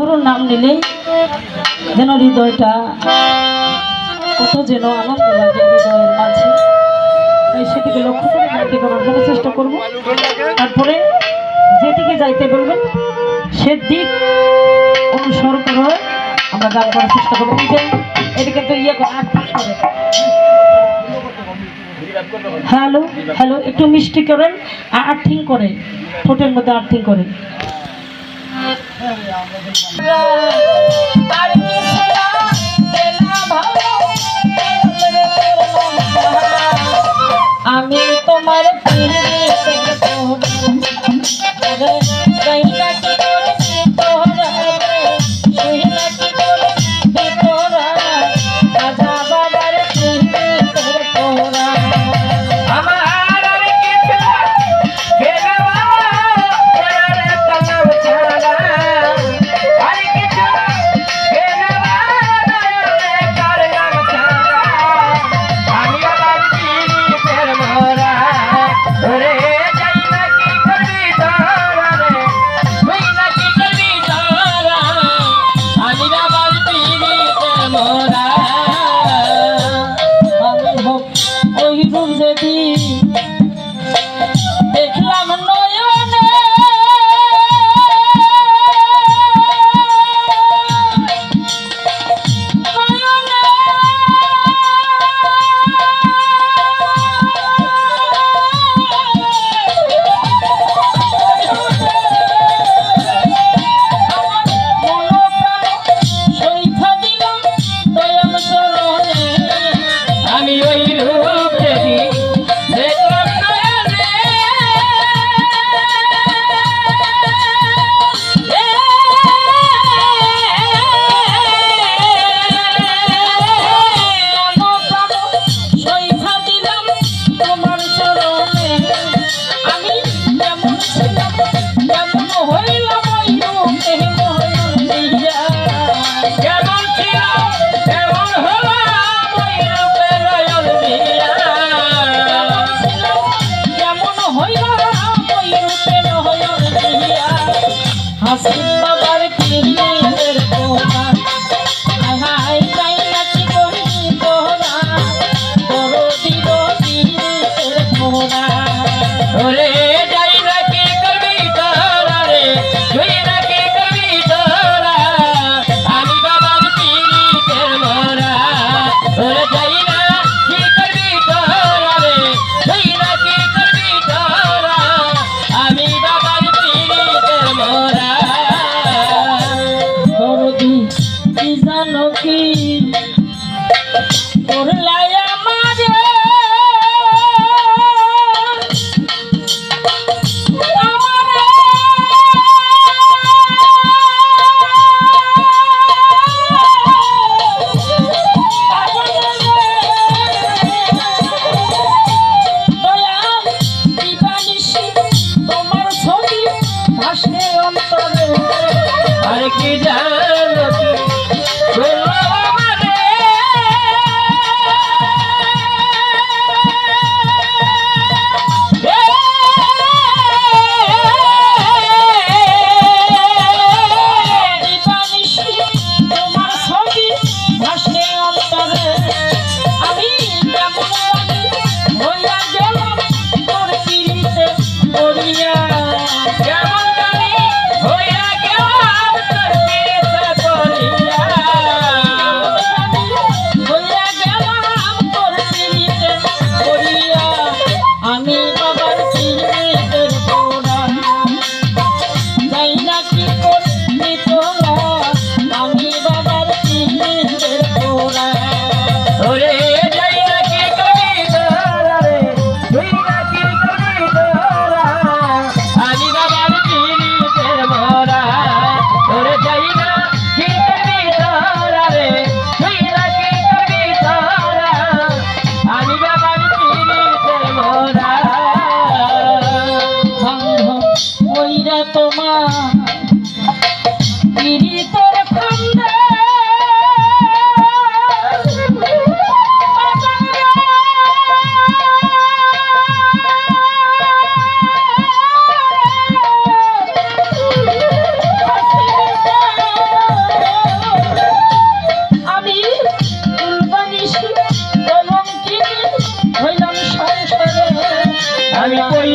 গুরুর নাম নিলেই যেন হৃদয়টা কত যেন আনন্দ লাগে হৃদয়ের মাঝে। সেটিকে লক্ষ্য করে গানটি করার জন্য চেষ্টা করব। তারপরে যেদিকে যাইতে বলবেন, সেদিক অনুসরণ করে আমরা গান করার চেষ্টা করব। যে এটা তো ইয়ে করে হ্যালো হ্যালো, একটু মিষ্টি করেন আর্থিং করে ঠোঁটের মধ্যে আর্থিং করে 哎呀我的 এই বন্দেদি I'll see 有人来。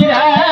गिरा